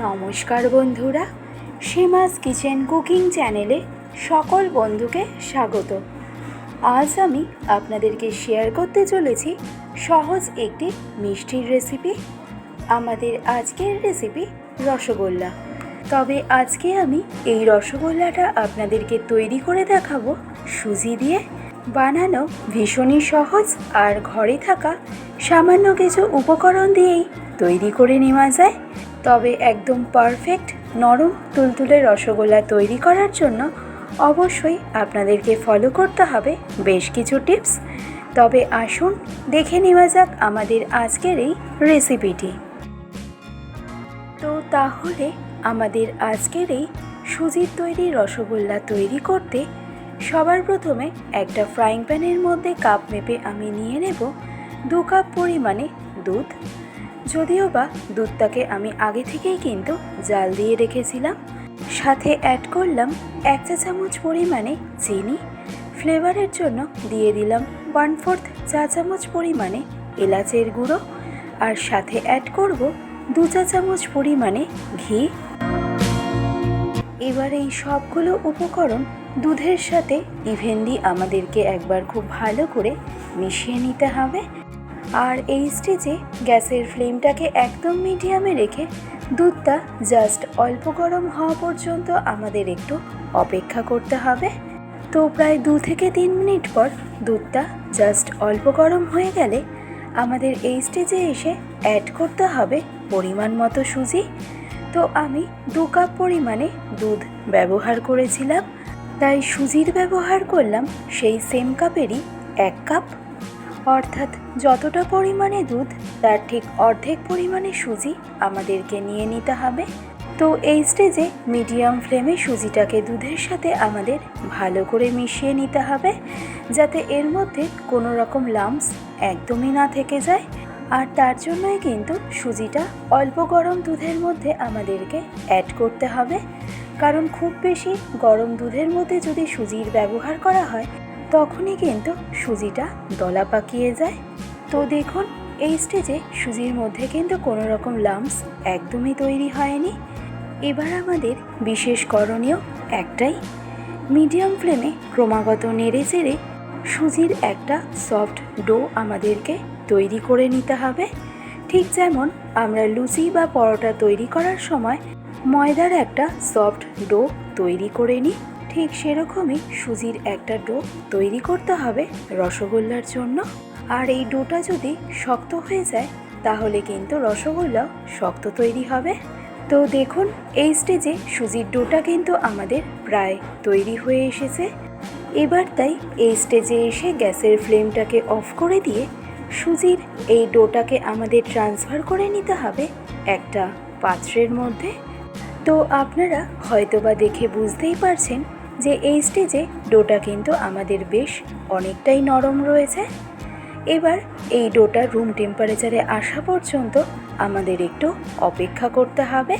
নমস্কার বন্ধুরা, সীমাস kitchen cooking চ্যানেলে সকল বন্ধুকে স্বাগত। আজ আমি আপনাদেরকে শেয়ার করতে চলেছি সহজ একটি মিষ্টির রেসিপি আমাদের আজকের রেসিপি রসগোল্লা। তবে আজকে আমি এই রসগোল্লাটা আপনাদেরকে তৈরি করে দেখাবো সুজি দিয়ে। বানানো ভীষণই সহজ আর ঘরে থাকা সামান্য কিছু উপকরণ দিয়েই তৈরি করে নেওয়া যায়। তবে একদম পারফেক্ট নরম তুলতুলে রসগোল্লা তৈরি করার জন্য অবশ্যই আপনাদেরকে ফলো করতে হবে বেশ কিছু টিপস তবে আসুন, দেখে নেওয়া যাক আমাদের আজকের এই রেসিপিটি তো তাহলে আমাদের আজকের এই সুজির তৈরি রসগোল্লা তৈরি করতে সবার প্রথমে একটা ফ্রাইং প্যানের মধ্যে কাপ মেপে আমি নিয়ে নেব। দু কাপ পরিমাণে দুধ যদিও বা দুধটাকে আমি আগে থেকেই কিন্তু জাল দিয়ে রেখেছিলাম। সাথে অ্যাড করলাম এক চা চামচ পরিমাণে চিনি। ফ্লেভারের জন্য দিয়ে দিলাম ওয়ান ফোর্থ চা চামচ পরিমাণে এলাচের গুঁড়ো। আর সাথে অ্যাড করব দু চা চামচ পরিমাণে ঘি। এবার এই সবগুলো উপকরণ দুধের সাথে ইভেনলি আমাদেরকে একবার খুব ভালো করে মিশিয়ে নিতে হবে। আর এই স্টেজে গ্যাসের ফ্লেমটাকে একদম মিডিয়ামে রেখে দুধটা জাস্ট অল্প গরম হওয়া পর্যন্ত আমাদের একটু অপেক্ষা করতে হবে। তো প্রায় দু থেকে তিন মিনিট পর দুধটা জাস্ট অল্প গরম হয়ে গেলে আমাদের এই স্টেজে এসে অ্যাড করতে হবে পরিমাণ মতো সুজি। তো আমি দু কাপ পরিমাণে দুধ ব্যবহার করেছিলাম। তাই সুজির ব্যবহার করলাম সেই সেম কাপেরই এক কাপ অর্থাৎ যতটা পরিমাণে দুধ, তার ঠিক অর্ধেক পরিমাণে সুজি আমাদেরকে নিয়ে নিতে হবে। তো এই স্টেজে মিডিয়াম ফ্লেমে সুজিটাকে দুধের সাথে আমাদের ভালো করে মিশিয়ে নিতে হবে, যাতে এর মধ্যে কোনো রকম লাম্পস একদমই না থেকে যায়। আর তার জন্যই কিন্তু সুজিটা অল্প গরম দুধের মধ্যে আমাদেরকে অ্যাড করতে হবে। কারণ খুব বেশি গরম দুধের মধ্যে যদি সুজির ব্যবহার করা হয় তখনই কিন্তু সুজিটা দলা পাকিয়ে যায়। তো দেখুন, এই স্টেজে সুজির মধ্যে কিন্তু কোনো রকম লাম্পস একদমই তৈরি হয়নি। এবার আমাদের বিশেষ করণীয় একটাই। মিডিয়াম ফ্লেমে ক্রমাগত নেড়ে চেড়ে সুজির একটা সফট ডো আমাদেরকে তৈরি করে নিতে হবে। ঠিক যেমন আমরা লুচি বা পরোটা তৈরি করার সময় ময়দার একটা সফট ডো তৈরি করে নিই। ঠিক সেরকমই সুজির একটা ডো তৈরি করতে হবে রসগোল্লার জন্য। আর এই ডোটা যদি শক্ত হয়ে যায়, তাহলে কিন্তু রসগোল্লা শক্ত তৈরি হবে। তো দেখুন, এই স্টেজে সুজির ডোটা কিন্তু আমাদের প্রায় তৈরি হয়ে এসেছে। এবার তাই এই স্টেজে এসে গ্যাসের ফ্লেমটাকে অফ করে দিয়ে সুজির এই ডোটাকে আমাদের ট্রান্সফার করে নিতে হবে একটা পাত্রের মধ্যে। তো আপনারা হয়তোবা দেখে বুঝতেই পারছেন যে এই স্টেজে ডোটা কিন্তু আমাদের বেশ অনেকটাই নরম রয়েছে। এবার এই ডোটা রুম টেম্পারেচারে আসা পর্যন্ত আমাদের একটু অপেক্ষা করতে হবে।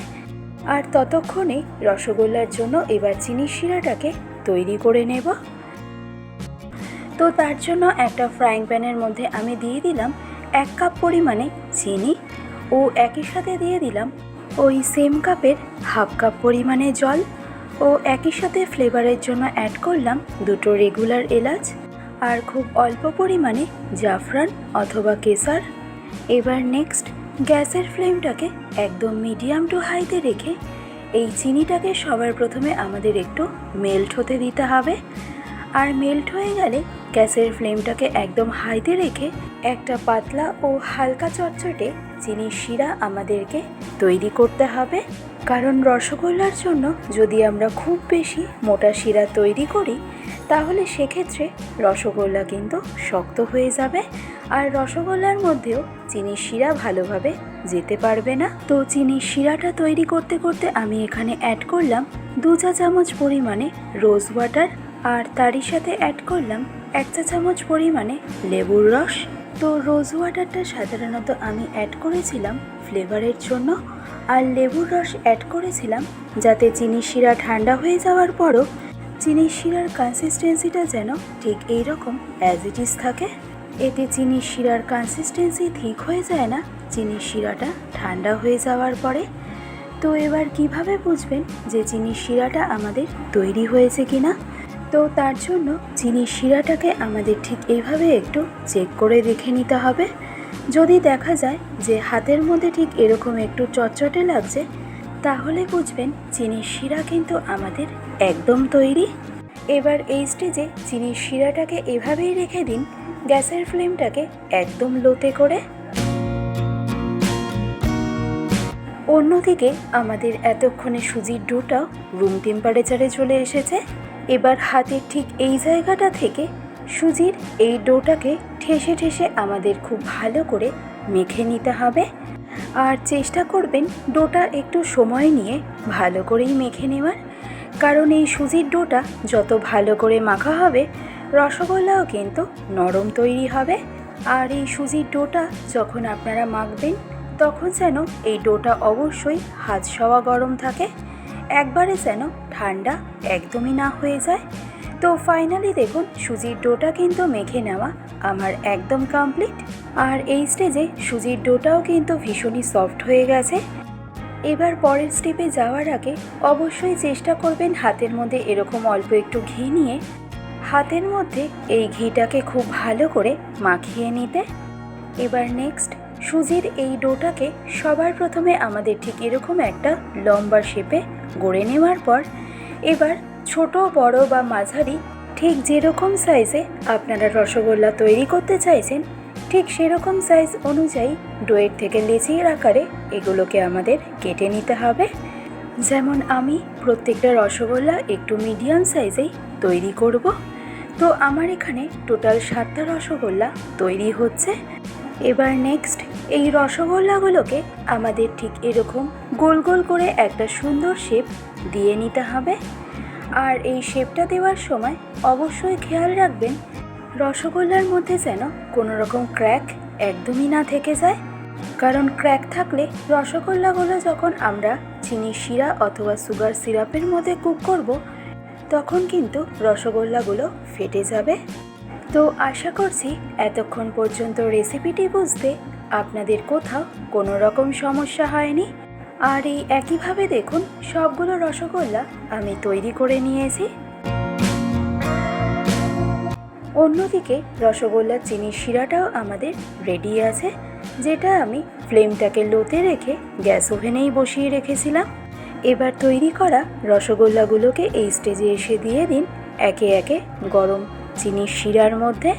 আর ততক্ষণে রসগোল্লার জন্য এবার চিনি শিরাটাকে তৈরি করে নেব। তো তার জন্য একটা ফ্রাইং প্যানের মধ্যে আমি দিয়ে দিলাম এক কাপ পরিমাণে চিনি ও একই সাথে দিয়ে দিলাম ওই সেম কাপের হাফ কাপ পরিমাণে জল। ও একই সাথে ফ্লেভারের জন্য অ্যাড করলাম দুটো রেগুলার এলাচ আর খুব অল্প পরিমাণে জাফরান অথবা কেসার। এবার নেক্সট গ্যাসের ফ্লেমটাকে একদম মিডিয়াম টু হাইতে রেখে এই চিনিটাকে সবার প্রথমে আমাদের একটু মেল্ট হতে দিতে হবে। আর মেল্ট হয়ে গেলে গ্যাসের ফ্লেমটাকে একদম হাইতে রেখে একটা পাতলা ও হালকা চটচটে চিনির শিরা আমাদেরকে তৈরি করতে হবে। কারণ রসগোল্লার জন্য যদি আমরা খুব বেশি মোটা শিরা তৈরি করি, তাহলে সেক্ষেত্রে রসগোল্লা কিন্তু শক্ত হয়ে যাবে আর রসগোল্লার মধ্যেও চিনির শিরা ভালোভাবে যেতে পারবে না। তো চিনির শিরাটা তৈরি করতে করতে আমি এখানে অ্যাড করলাম দু চা চামচ পরিমাণে রোজ ওয়াটার আর তারই সাথে অ্যাড করলাম এক চা চামচ পরিমাণে লেবুর রস। তো রোজ ওয়াটারটা সাধারণত আমি অ্যাড করেছিলাম ফ্লেভারের জন্য আর লেবুর রস অ্যাড করেছিলাম যাতে চিনি শিরা ঠান্ডা হয়ে যাওয়ার পরও চিনি শিরার কনসিস্টেন্সিটা যেন ঠিক এই রকম অ্যাজ ইট ইজ থাকে। এতে চিনি শিরার কনসিস্টেন্সি ঠিক হয়ে যায় না, চিনির শিরাটা ঠান্ডা হয়ে যাওয়ার পরে। তো এবার কীভাবে বুঝবেন যে চিনি শিরাটা আমাদের তৈরি হয়েছে কি না তো তার জন্য চিনি শিরাটাকে আমাদের ঠিক এইভাবে একটু চেক করে দেখে নিতে হবে। যদি দেখা যায় যে হাতের মধ্যে ঠিক এরকম একটু চটচটে লাগছে, তাহলে বুঝবেন চিনির শিরা কিন্তু আমাদের একদম তৈরি। এবার এই স্টেজে চিনির শিরাটাকে এভাবেই রেখে দিন, গ্যাসের ফ্লেমটাকে একদম লোতে করে। অন্যদিকে আমাদের এতক্ষণে সুজির ডোটাও রুম টেম্পারেচারে চলে এসেছে। এবার হাতের ঠিক এই জায়গাটা থেকে সুজির এই ডোটাকে ঠেসে ঠেসে আমাদের খুব ভালো করে মেখে নিতে হবে। আর চেষ্টা করবেন ডোটা একটু সময় নিয়ে ভালো করেই মেখে নেওয়ার। কারণ এই সুজির ডোটা যত ভালো করে মাখা হবে, রসগোল্লাও কিন্তু নরম তৈরি হবে। আর এই সুজির ডোটা যখন আপনারা মাখবেন, তখন যেন এই ডোটা অবশ্যই হাত সওয়া গরম থাকে। একবারে যেন ঠান্ডা একদমই না হয়ে যায়। তো ফাইনালি দেখুন, সুজির ডোটা কিন্তু মেখে নেওয়া আমার একদম কমপ্লিট আর এই স্টেজে সুজির ডোটাও কিন্তু ভীষণই সফট হয়ে গেছে। এবার পরের স্টেপে যাওয়ার আগে অবশ্যই চেষ্টা করবেন হাতের মধ্যে এরকম অল্প একটু ঘি নিয়ে। হাতের মধ্যে এই ঘিটাকে খুব ভালো করে মাখিয়ে নিতে। এবার নেক্সট সুজির এই ডোটাকে সবার প্রথমে আমাদের ঠিক এরকম একটা লম্বা শেপে গড়ে নেওয়ার পর এবার ছোট, বড় বা মাঝারি, ঠিক যেরকম সাইজে আপনারা রসগোল্লা তৈরি করতে চাইছেন, ঠিক সেরকম সাইজ অনুযায়ী ডোয়ের থেকে লেচির আকারে এগুলোকে আমাদের কেটে নিতে হবে। যেমন আমি প্রত্যেকটা রসগোল্লা একটু মিডিয়াম সাইজেই তৈরি করব। তো আমার এখানে টোটাল সাতটা রসগোল্লা তৈরি হচ্ছে। এবার নেক্সট এই রসগোল্লাগুলোকে আমাদের ঠিক এরকম গোল গোল করে একটা সুন্দর শেপ দিয়ে নিতে হবে। আর এই শেপটা দেওয়ার সময় অবশ্যই খেয়াল রাখবেন, রসগোল্লার মধ্যে যেন কোনো রকম ক্র্যাক একদমই না থেকে যায়। কারণ ক্র্যাক থাকলে রসগোল্লাগুলো যখন আমরা চিনি শিরা অথবা সুগার সিরাপের মধ্যে কুক করব, তখন কিন্তু রসগোল্লাগুলো ফেটে যাবে। তো আশা করছি এতক্ষণ পর্যন্ত রেসিপিটি বুঝতে আপনাদের কোথাও কোনো রকম সমস্যা হয়নি। আর এই একইভাবে দেখুন, সবগুলো রসগোল্লা আমি তৈরি করে নিয়েছি। অন্যদিকে রসগোল্লার চিনির শিরাটাও আমাদের রেডি আছে, যেটা আমি ফ্লেমটাকে লোতে রেখে গ্যাস ওভেনেই বসিয়ে রেখেছিলাম। এবার তৈরি করা রসগোল্লাগুলোকে এই স্টেজে এসে দিয়ে দিন একে একে গরম চিনির শিরার মধ্যে।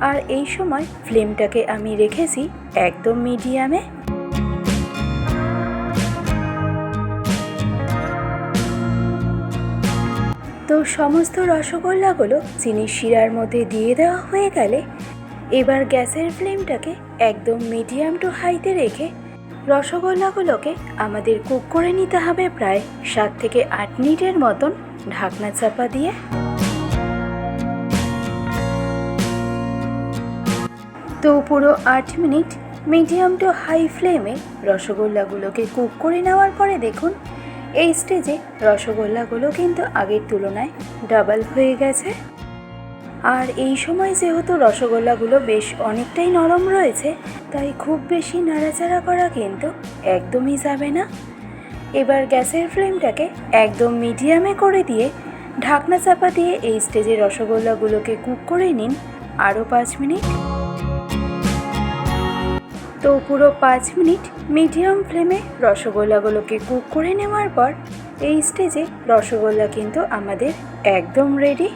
আর এই সময় ফ্লেমটাকে আমি রেখেছি একদম মিডিয়ামে সমস্ত রসগোল্লাগুলো চিনির শিরার মধ্যে দিয়ে দেওয়া হয়ে গেলে এবার গ্যাসের ফ্লেমটাকে একদম মিডিয়াম টু হাইতে রেখে রসগোল্লাগুলোকে আমাদের কুক করে নিতে হবে প্রায় সাত থেকে আট মিনিটের মতন ঢাকনা চাপা দিয়ে। তো পুরো আট মিনিট মিডিয়াম টু হাই ফ্লেমে রসগোল্লাগুলোকে কুক করে নেওয়ার পরে দেখুন এই স্টেজে রসগোল্লাগুলো কিন্তু আগের তুলনায় ডাবল হয়ে গেছে। আর এই সময় যেহেতু রসগোল্লাগুলো বেশ অনেকটাই নরম রয়েছে, তাই খুব বেশি নাড়াচাড়া করা কিন্তু একদমই যাবে না। এবার গ্যাসের ফ্লেমটাকে একদম মিডিয়ামে করে দিয়ে ঢাকনা চাপা দিয়ে এই স্টেজে রসগোল্লাগুলোকে কুক করে নিন আরও পাঁচ মিনিট। তো পুরো পাঁচ মিনিট মিডিয়াম ফ্লেমে রসগোল্লাগুলোকে কুক করে নেওয়ার পর এই স্টেজে রসগোল্লা কিন্তু আমাদের একদম রেডি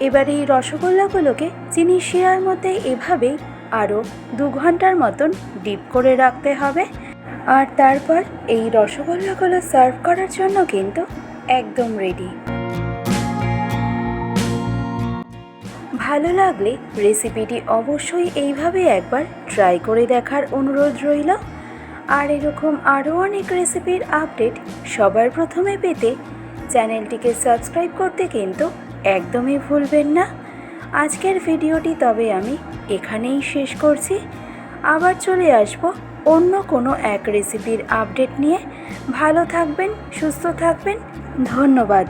এবার এই রসগোল্লাগুলোকে চিনি শিরার মধ্যে এভাবেই আরও দু ঘণ্টার মতন ডিপ করে রাখতে হবে। আর তারপর এই রসগোল্লাগুলো সার্ভ করার জন্য কিন্তু একদম রেডি ভালো লাগলে রেসিপিটি অবশ্যই এইভাবে একবার ট্রাই করে দেখার অনুরোধ রইল। আর এরকম আরও অনেক রেসিপির আপডেট সবার প্রথমে পেতে চ্যানেলটিকে সাবস্ক্রাইব করতে কিন্তু একদমই ভুলবেন না। আজকের ভিডিওটি তবে আমি এখানেই শেষ করছি। আবার চলে আসব অন্য কোনো এক রেসিপির আপডেট নিয়ে। ভালো থাকবেন, সুস্থ থাকবেন, ধন্যবাদ।